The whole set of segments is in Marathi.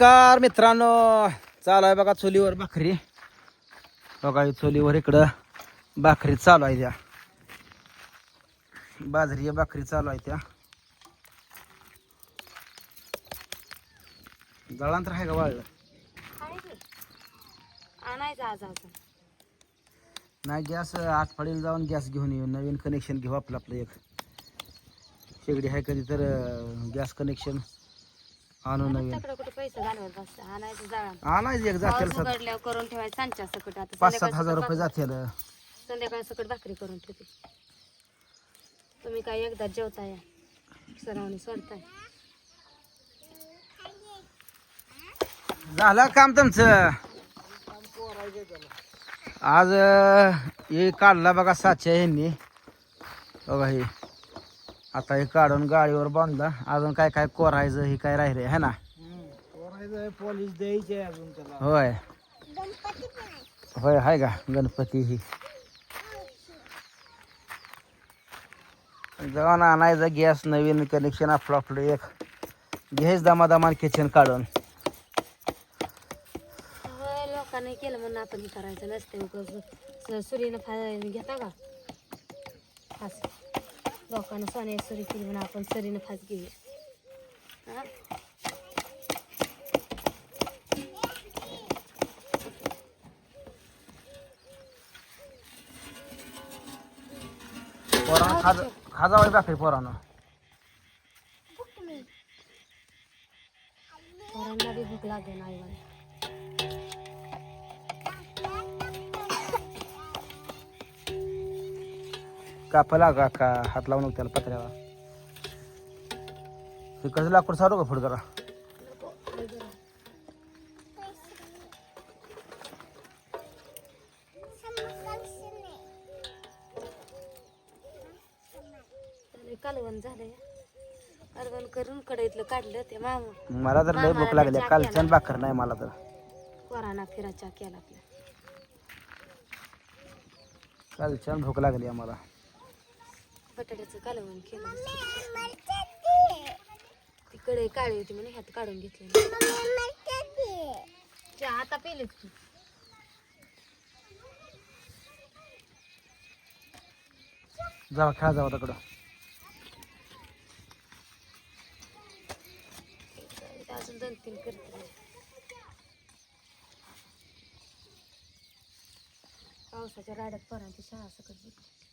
नमस्कार मित्रांनो. चालू आहे बघा चुलीवर भाकरी. बघा ही चुलीवर इकडं भाकरी चालू आहे त्या. बाजरी भाकरी चालू आहे त्या. जळांतर आहे का वाळलं नाही गॅस आठवडीला जाऊन गॅस घेऊन येऊ नवीन कनेक्शन घेऊ आपलं आपलं एक. शेगडी आहे कधी तर गॅस कनेक्शन आणू नवीन. कुठे पैसे घालवत बस आणायचं जाळा आणायचं एक पाऊस जातील सात उघडल्यावर करून ठेवायचं सांच्या सकट. आता पाच सात संध्याकाळी हजार सकट रुपये जातील. भाक- संध्याकाळी सकट भाकरी करून ठेवते. तुम्ही काय एकदा जेवताय? सरावणी सोडताय. झालं काम तुमचं? आज अं, हे काढला बघा साच्या ह्यांनी बघा हे. आता हे काढून गाडीवर बांधला. अजून काय काय कोरायचं हे काय राहिले है ना? पॉलिश द्यायची अजून त्याला. होय. होय हाय का? गणपती ही. जाऊन आणायचं गॅस नवीन कनेक्शन आपलं आपलं एक. घ्यायच दमादमान किचन काढून. लोकांनी केलं म्हणून आपण करायचं नसते फा घेता का? लोकांना सोन्या सुरी केली म्हणून आपण सरीनं फास घेऊया हा? पोरानं खाज खाजावं भाकरी पोरानं पोरांना बी भूक लागेल आई कापला का का? हात लावून त्याला पत्र्याला हे कसं लाकूड सारू का पुढे जरा? कालवण झालंय. कालवण करून कढईतलं काढलं ते मामा मला तर लय भूक लागली कालच्यान भाकर नाही मला तर. पोरांना फिराच्या केला आपल्या कालच्यान भूक लागली आम्हाला. बटाट्याचं कालवण केलं ती कढई काळी होती म्हणून ह्यात काढून घेतली चहा आता पिलीच तू. जावा खेळा जावा तिकडं अजून दोन तीन करते. पावसाच्या राड्यात पोरांची शाळा सकट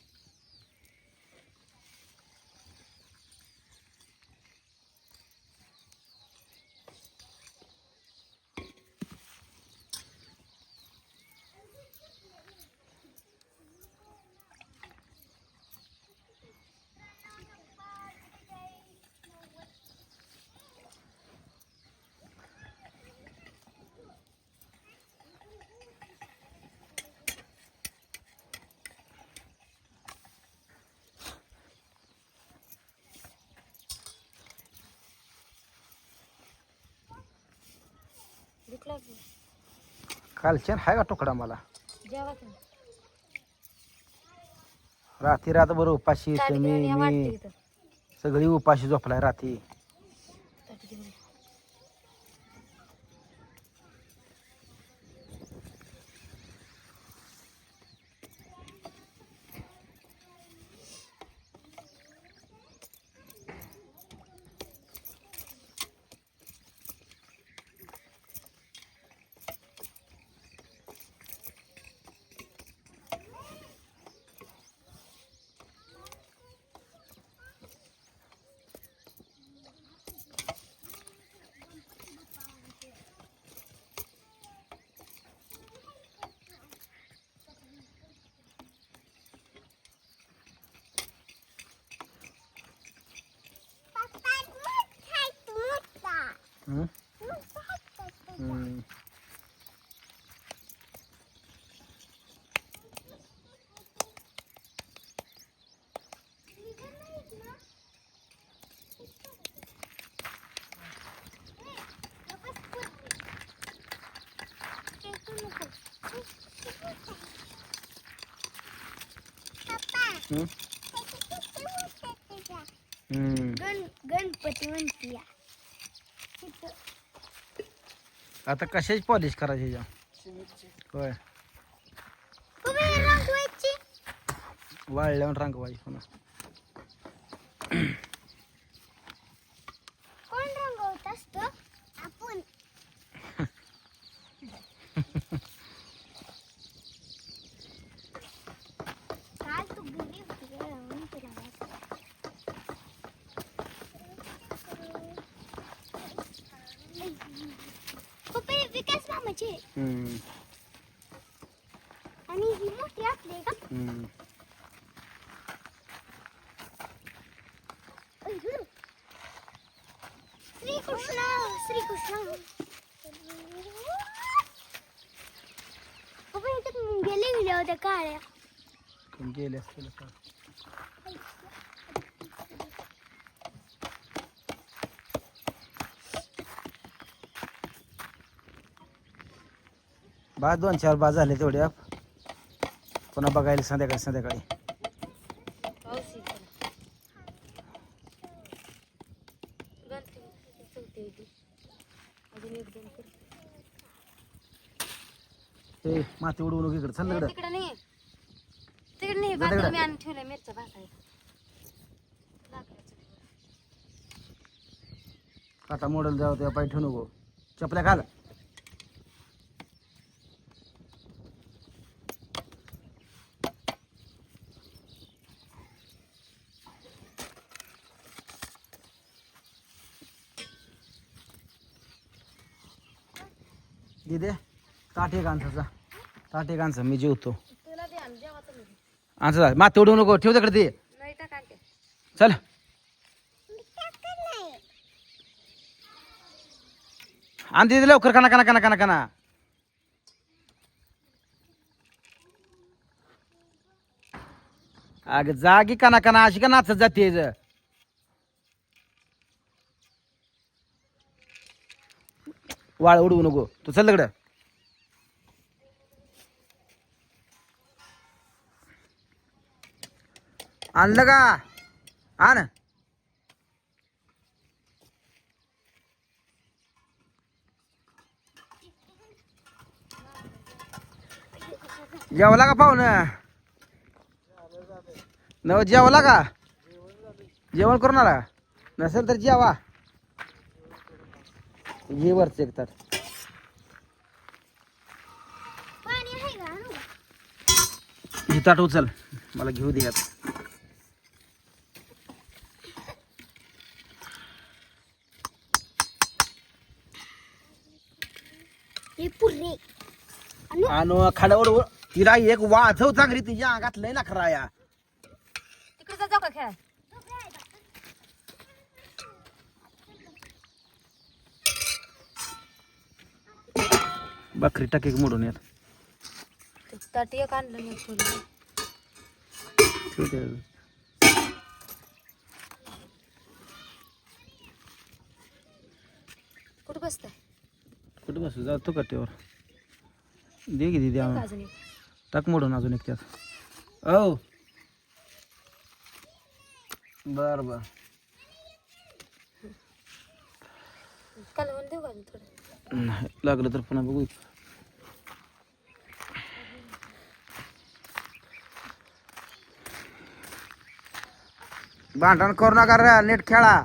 कालच्यान हाय का तुकडा मला? रात्री रातभर उपाशी तुम्ही मी सगळी उपाशी झोपलाय रात्री ताट घेऊन या. हम्म? हम्म. हम्म? हम्म. गण गणपती म्हणती आता कशाची पॉलिश करायची ह्याच्या होय. वाळल्यावर रंगवायची पुन्हा कोण रंगवत असतो आपण काल तू घरी होती रे, म्हणून तुला माहीत. पप्पा, ही आहे. हम्म, आणि ही मोठी आपली आहे का हम्म. श्रीकृष्ण श्रीकृष्ण इथे गेले गेले होत्या काळ्या गेले असतील बा दोन चार बा झाले तेवढ्या पुन्हा बघायला संध्याकाळी संध्याकाळी. ते माती उडवू नको इकडे. चल इकडं तिकडे नाही. तिकडे नाही. जा तिकडं. बाजूला मी आणून ठेवलंय मिरच्या काटा मोडल जाऊ तेव्हा पाय ठेवू नको. चपल्या घाल. दिदे ताटे कांचाचा ताटे कांचा मी जेवतो. आमचा माती उडवू नको ठेव तिकडे ते. चल. आण दे लवकर कना कना कना कना कना अग जागी कना कना अशी का नाचत जाते वाळ उडवू नको. तू चल तिकडं. आणलं का? आण. जेवला का पाहुण? नव जेवला का? जेवण करून आला? नसेल तर जेवा. ये वरच एक तर पाणी आहे का? आणू का? ही ताट उचल. मला घेऊ दे हे पुरे. आणि. खाडावर तिला एक वाचव चांगली तिच्या अंगात लय नखरा या तिकडे जाऊ का खेळ बकरी टाके मोडून यात. ताटी एक आणलं मी. कुठं बसताय? कुठं बसू? जातो कट्ट्यावर दे की दिदी आम्हाला. अजून एक. टाक मोडून अजून एक त्यात. औ. बर बर. कालवण देऊ का अजून थोडं? नाही लागलं तर पुन्हा बघू. भांडण करू नका रे नीट खेळा.